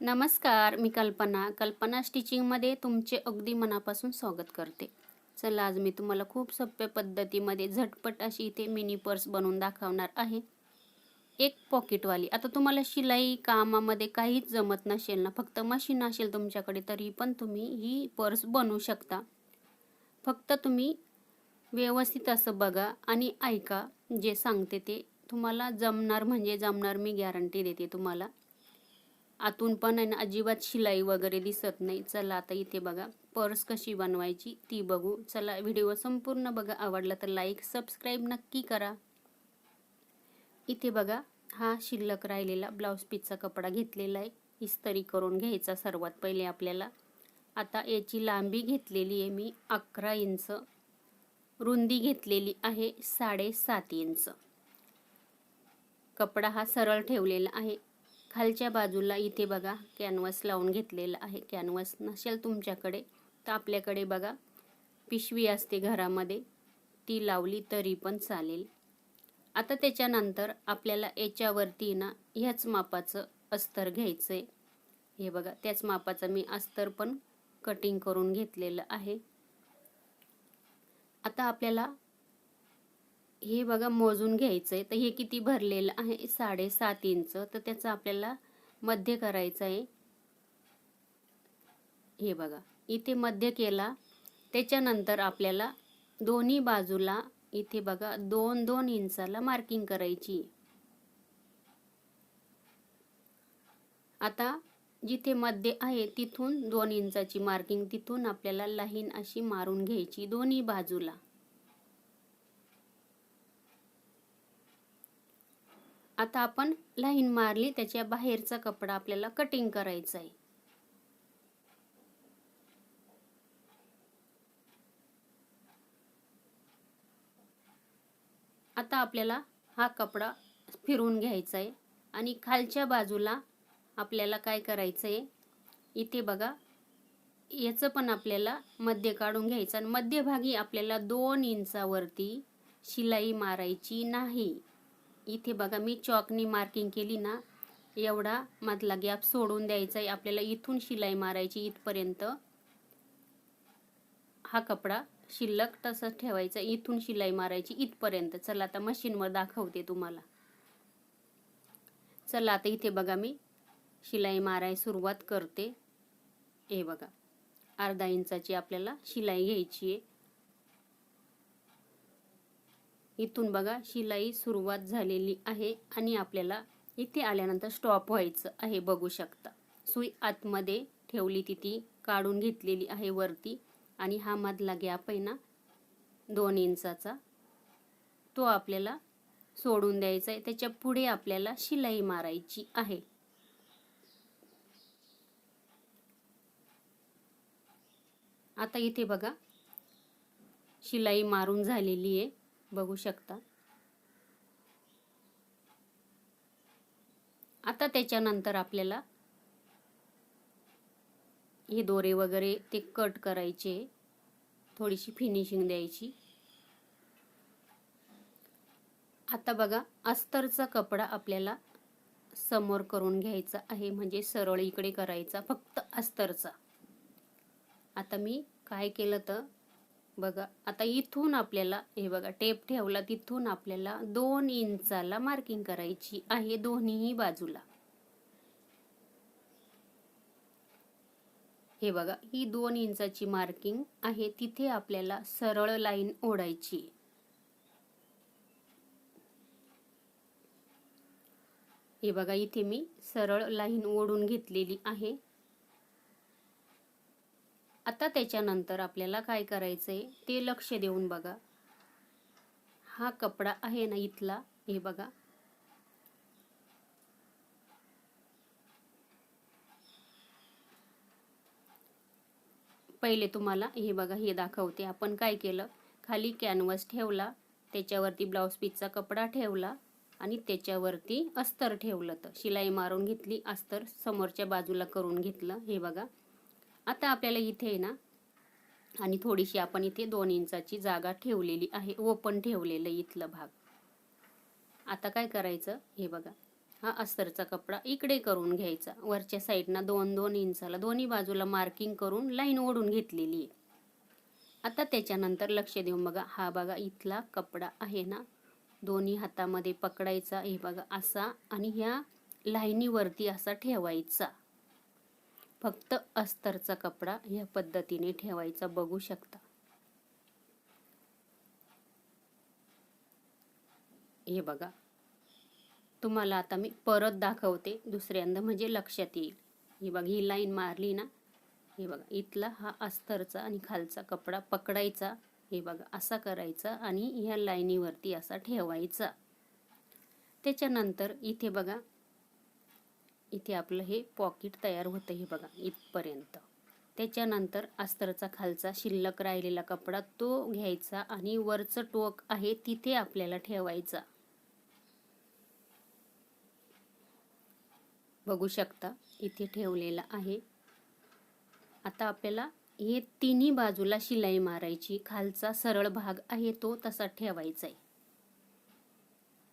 नमस्कार मी कल्पना. कल्पना स्टिचिंगमध्ये तुमचे अगदी मनापासून स्वागत करते. चला आज मी तुम्हाला खूप सोप्या पद्धतीमध्ये झटपट अशी इथे मिनी पर्स बनवून दाखवणार आहे. एक पॉकेटवाली आता तुम्हाला शिलाई कामामध्ये काहीच जमत नसेल ना फक्त मशीन असेल तुमच्याकडे तरी पण तुम्ही ही पर्स बनवू शकता. फक्त तुम्ही व्यवस्थित असं बघा आणि ऐका. जे सांगते ते तुम्हाला जमणार म्हणजे जमणार मी गॅरंटी देते तुम्हाला. आतून पण आहे ना अजिबात शिलाई वगैरे दिसत नाही. चला आता इथे बघा पर्स कशी बनवायची ती बघू. चला व्हिडिओ संपूर्ण बघा. आवडला तर लाईक सबस्क्राईब नक्की करा. इथे बघा हा शिल्लक राहिलेला ब्लाऊज पीसचा कपडा घेतलेला आहे. इस्तरी करून घ्यायचा सर्वात पहिले आपल्याला. आता याची लांबी घेतलेली आहे मी अकरा इंच. रुंदी घेतलेली आहे साडेसात इंच. कपडा हा सरळ ठेवलेला आहे. खालच्या बाजूला इथे बघा कॅनव्हास लावून घेतलेला आहे. कॅनव्हास नसेल तुमच्याकडे तर आपल्याकडे बघा पिशवी असते घरामध्ये. ती लावली तरी पण चालेल. आता त्याच्यानंतर आपल्याला याच्यावरती ना ह्याच मापाचं अस्तर घ्यायचं आहे हे बघा त्याच मापाचं मी अस्तर पण कटिंग करून घेतलेलं आहे. आता आपल्याला हे बघा मोजून घ्यायचं आहे तर हे किती भरलेलं आहे? साडेसात इंच. तर त्याचं आपल्याला मध्य करायचं आहे. हे बघा. इथे मध्य केला. त्याच्यानंतर आपल्याला दोन्ही बाजूला इथे बघा दोन दोन इंचाला मार्किंग करायची. आता जिथे मध्य आहे तिथून दोन इंचाची मार्किंग तिथून आपल्याला लाईन अशी मारून घ्यायची दोन्ही बाजूला. आता आपण लाईन मारली त्याच्या बाहेरचा कपडा आपल्याला कटिंग करायचा आहे. आता आपल्याला हा कपडा फिरून घ्यायचा आहे आणि खालच्या बाजूला आपल्याला काय करायचं आहे? इथे बघा याचं पण आपल्याला मध्य काढून घ्यायचं आणि मध्यभागी आपल्याला दोन इंचावरती शिलाई मारायची नाही. इथे बघा मी चॉकनी मार्किंग केली ना एवढा मधला गॅप सोडून द्यायचा आहे. आपल्याला इथून शिलाई मारायची इथपर्यंत. हा कपडा शिल्लक तसंच ठेवायचा इथून शिलाई मारायची इथपर्यंत. चला आता मशीनवर दाखवते तुम्हाला. चला आता इथे बघा मी शिलाई माराय सुरुवात करते. हे बघा अर्धा इंचाची आपल्याला शिलाई घ्यायची आहे. इथून बघा शिलाई सुरुवात झालेली आहे आणि आपल्याला इथे आल्यानंतर स्टॉप व्हायचं आहे. बघू शकता. सुई आतमध्ये ठेवली ती ती काढून घेतलेली आहे वरती आणि हा मधला गॅप आहे ना दोन इंचाचा तो आपल्याला सोडून द्यायचा आहे. त्याच्या पुढे आपल्याला शिलाई मारायची आहे. आता इथे बघा शिलाई मारून झालेली आहे. बघू शकता. आता त्याच्यानंतर आपल्याला हे दोरे वगैरे ते कट करायचे. थोडीशी फिनिशिंग द्यायची. आता बघा अस्तरचा कपडा आपल्याला समोर करून घ्यायचा आहे. म्हणजे सरळ इकडे करायचा फक्त अस्तरचा. आता मी काय केलं तर बघा आता इथून आपल्याला हे बघा टेप ठेवला तिथून आपल्याला दोन इंचाला मार्किंग करायची आहे दोन्हीही बाजूला. हे बघा ही दोन इंचाची मार्किंग आहे तिथे आपल्याला सरळ लाईन ओढायची हे बघा इथे मी सरळ लाईन ओढून घेतलेली आहे. आता त्याच्यानंतर आपल्याला काय करायचं आहे ते लक्ष देऊन बघा. हा कपडा आहे ना इथला हे बघा. पहिले तुम्हाला हे बघा हे दाखवते. आपण काय केलं? खाली कॅनव्हास ठेवला त्याच्यावरती ब्लाऊज पीसचा कपडा ठेवला आणि त्याच्यावरती अस्तर ठेवलं तर. शिलाई मारून घेतली अस्तर समोरच्या बाजूला करून घेतलं हे बघा. आता आपल्याला इथे ना आणि थोडीशी आपण इथे दोन इंचाची जागा ठेवलेली आहे ओपन ठेवलेलं इथलं भाग. आता काय करायचं हे बघा. हा अस्तरचा कपडा इकडे करून घ्यायचा. वरच्या साईडनं दोन दोन इंचाला दोन्ही बाजूला मार्किंग करून लाईन ओढून घेतलेली आहे. आता त्याच्यानंतर लक्ष देऊन बघा हा बघा इथला कपडा आहे ना दोन्ही हातामध्ये पकडायचा हे बघा असा आणि ह्या लाईनीवरती असा ठेवायचा. फक्त अस्तरचा कपडा ह्या पद्धतीने ठेवायचा बघू शकता. हे बघा. तुम्हाला आता मी परत दाखवते दुसऱ्यांदा म्हणजे लक्षात येईल. ही बघा ही लाईन मारली ना? हे बघा इथला हा अस्तरचा आणि खालचा कपडा पकडायचा. हे बघा असा करायचा आणि ह्या लाईनीवरती असा ठेवायचा. त्याच्यानंतर इथे बघा इथे आपलं हे पॉकेट तयार होतं हे बघा इथपर्यंत. त्याच्यानंतर अस्तरचा खालचा शिल्लक राहिलेला कपडा तो घ्यायचा आणि वरचं टोक आहे तिथे आपल्याला ठेवायचा. बघू शकता इथे ठेवलेला आहे. आता आपल्याला हे तिन्ही बाजूला शिलाई मारायची खालचा सरळ भाग आहे तो तसा ठेवायचा आहे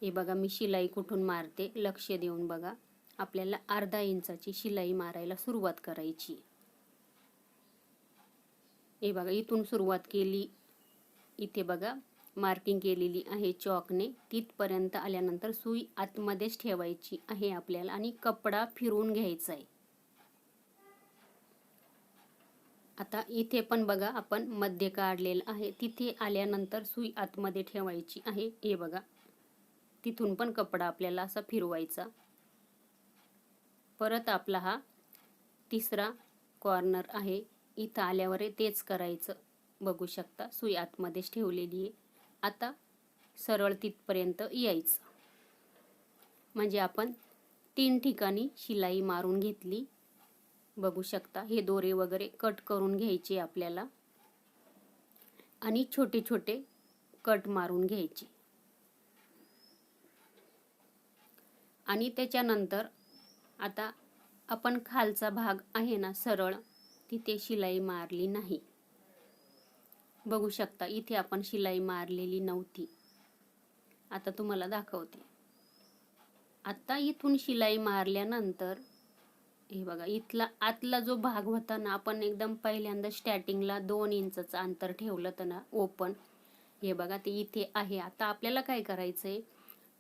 हे बघा मी शिलाई कुठून मारते लक्ष देऊन बघा. आपल्याला अर्धा इंचाची शिलाई मारायला सुरुवात करायची. हे बघा इथून सुरुवात केली. इथे बघा मार्किंग केलेली आहे चॉकने. तिथपर्यंत आल्यानंतर सुई आतमध्येच ठेवायची आहे आपल्याला आणि कपडा फिरून घ्यायचा आहे. आता इथे पण बघा आपण मध्य काढलेलं आहे. तिथे आल्यानंतर सुई आतमध्ये ठेवायची आहे. हे बघा तिथून पण कपडा आपल्याला असा फिरवायचा. परत आपला हा तिसरा कॉर्नर आहे. इथं आल्यावर तेच करायचं. बघू शकता सुई आतमध्येच ठेवलेली आहे. आता सरळ तिथपर्यंत यायचं. म्हणजे आपण तीन ठिकाणी शिलाई मारून घेतली. बघू शकता हे दोरे वगैरे कट करून घ्यायचे आपल्याला. आणि छोटे छोटे कट मारून घ्यायचे. आणि त्याच्यानंतर आता आपण खालचा भाग आहे ना सरळ तिथे शिलाई मारली नाही. बघू शकता इथे आपण शिलाई मारलेली नव्हती. आता तुम्हाला दाखवते. आता इथून शिलाई मारल्यानंतर हे बघा इथला आतला जो भाग होता ना आपण एकदम पहिल्यांदा स्टार्टिंगला दोन इंचचं अंतर ठेवलं तर ना ओपन हे बघा ते इथे आहे. आता आपल्याला काय करायचं आहे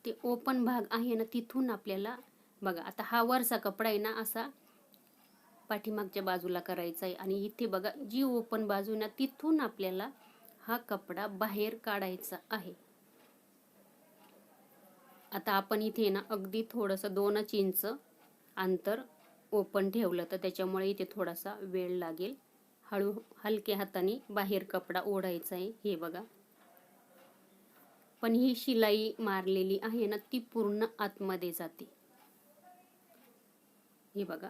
ते ओपन भाग आहे ना तिथून आपल्याला बघा आता हा वरचा कपडा आहे ना असा पाठीमागच्या बाजूला करायचा आहे. आणि इथे बघा जी ओपन बाजू ना तिथून आपल्याला हा कपडा बाहेर काढायचा आहे. आता आपण इथे ना अगदी थोडंसं दोनच इंच अंतर ओपन ठेवलं तर त्याच्यामुळे इथे थोडासा वेळ लागेल. हळू हलक्या हाताने बाहेर कपडा ओढायचा आहे हे बघा. पण ही शिलाई मारलेली आहे ना ती पूर्ण आतमध्ये जाते. हे बघा.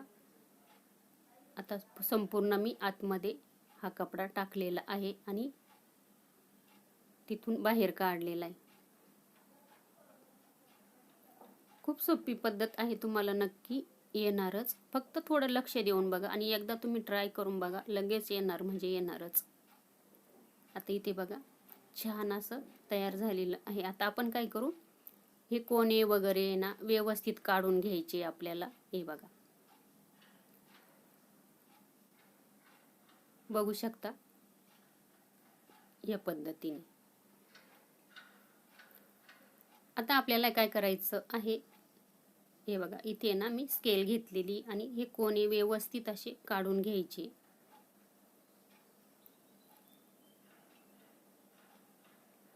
आता संपूर्ण मी आतमध्ये हा कपडा टाकलेला आहे आणि तिथून बाहेर काढलेला आहे. खूप सोपी पद्धत आहे तुम्हाला नक्की येणारच. फक्त थोडं लक्ष देऊन बघा आणि एकदा तुम्ही ट्राय करून बघा लगेच येणार म्हणजे येणारच. आता इथे बघा छान असं तयार झालेलं आहे. आता आपण काय करू? हे कोणे वगैरे ना व्यवस्थित काढून घ्यायचे आपल्याला. हे बघा. बघू शकता या पद्धतीने. आता आपल्याला काय करायचं आहे? हे बघा इथे ना मी स्केल घेतलेली आणि हे कोणी व्यवस्थित असे काढून घ्यायचे.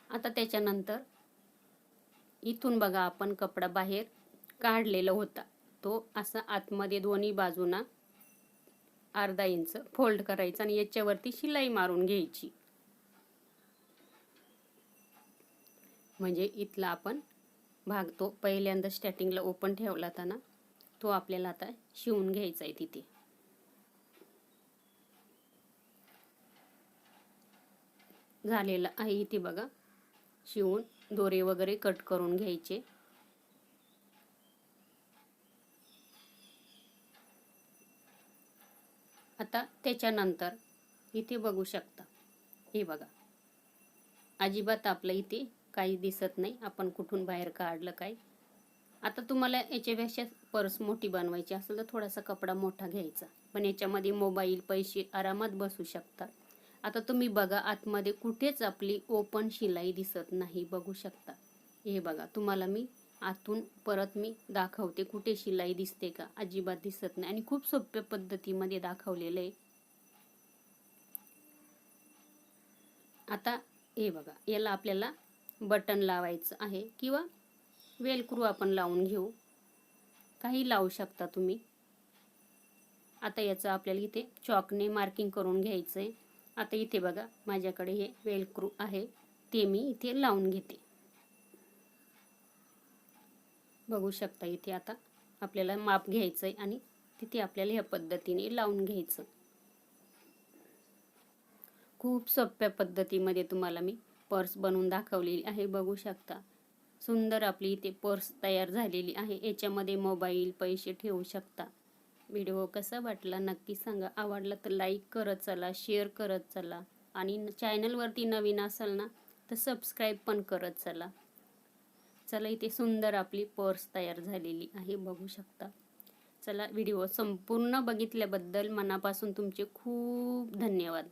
आता त्याच्यानंतर इथून बघा आपण कपडा बाहेर काढलेला होता. तो असा आतमध्ये दोन्ही बाजूना अर्धा इंच फोल्ड करायचं आणि याच्यावरती शिलाई मारून घ्यायची. म्हणजे इथला आपण भाग तो पहिल्यांदा स्टार्टिंगला ओपन ठेवला होता ना तो आपल्याला आता शिवून घ्यायचा आहे तिथे. झालेला आहे इथे बघा. शिवून दोरे वगैरे कट करून घ्यायचे. त्याच्यानंतर इथे बघू शकता. हे बघा. अजिबात आपलं इथे काही दिसत नाही. आपण कुठून बाहेर काढलं काय? आता तुम्हाला याच्यापेक्षा पर्स मोठी बनवायची असेल तर थोडासा कपडा मोठा घ्यायचा. पण याच्यामध्ये मोबाईल पैसे आरामात बसू शकतात आता तुम्ही बघा आतमध्ये कुठेच आपली ओपन शिलाई दिसत नाही. बघू शकता. हे बघा तुम्हाला मी आतून परत मी दाखवते कुठे शिलाई दिसते का? अजिबात दिसत नाही. आणि खूप सोप्या पद्धतीमध्ये दाखवलेलं आहे. आता हे बघा याला आपल्याला बटन लावायचं आहे किंवा वेलक्रू आपण लावून घेऊ. काही लावू शकता तुम्ही. आता याचं आपल्याला इथे चॉकने मार्किंग करून घ्यायचं आहे आता इथे बघा माझ्याकडे हे वेलक्रू आहे ते मी इथे लावून घेते. बघू शकता इथे आता आपल्याला माप घ्यायचं आहे आणि तिथे आपल्याला ह्या पद्धतीने लावून घ्यायचं. खूप सोप्या पद्धतीमध्ये तुम्हाला मी पर्स बनवून दाखवलेली आहे बघू शकता. सुंदर आपली इथे पर्स तयार झालेली आहे. याच्यामध्ये मोबाईल पैसे ठेवू शकता. व्हिडिओ कसा वाटला नक्की सांगा. आवडला तर लाईक करत चला शेअर करत चला. आणि चॅनलवरती नवीन असाल ना तर सबस्क्राईब पण करत चला. चला इथे सुंदर आपली पर्स तयार झालेली आहे बघू शकता. चला व्हिडिओ संपूर्ण बघितल्याबद्दल मनापासून तुमचे खूप धन्यवाद.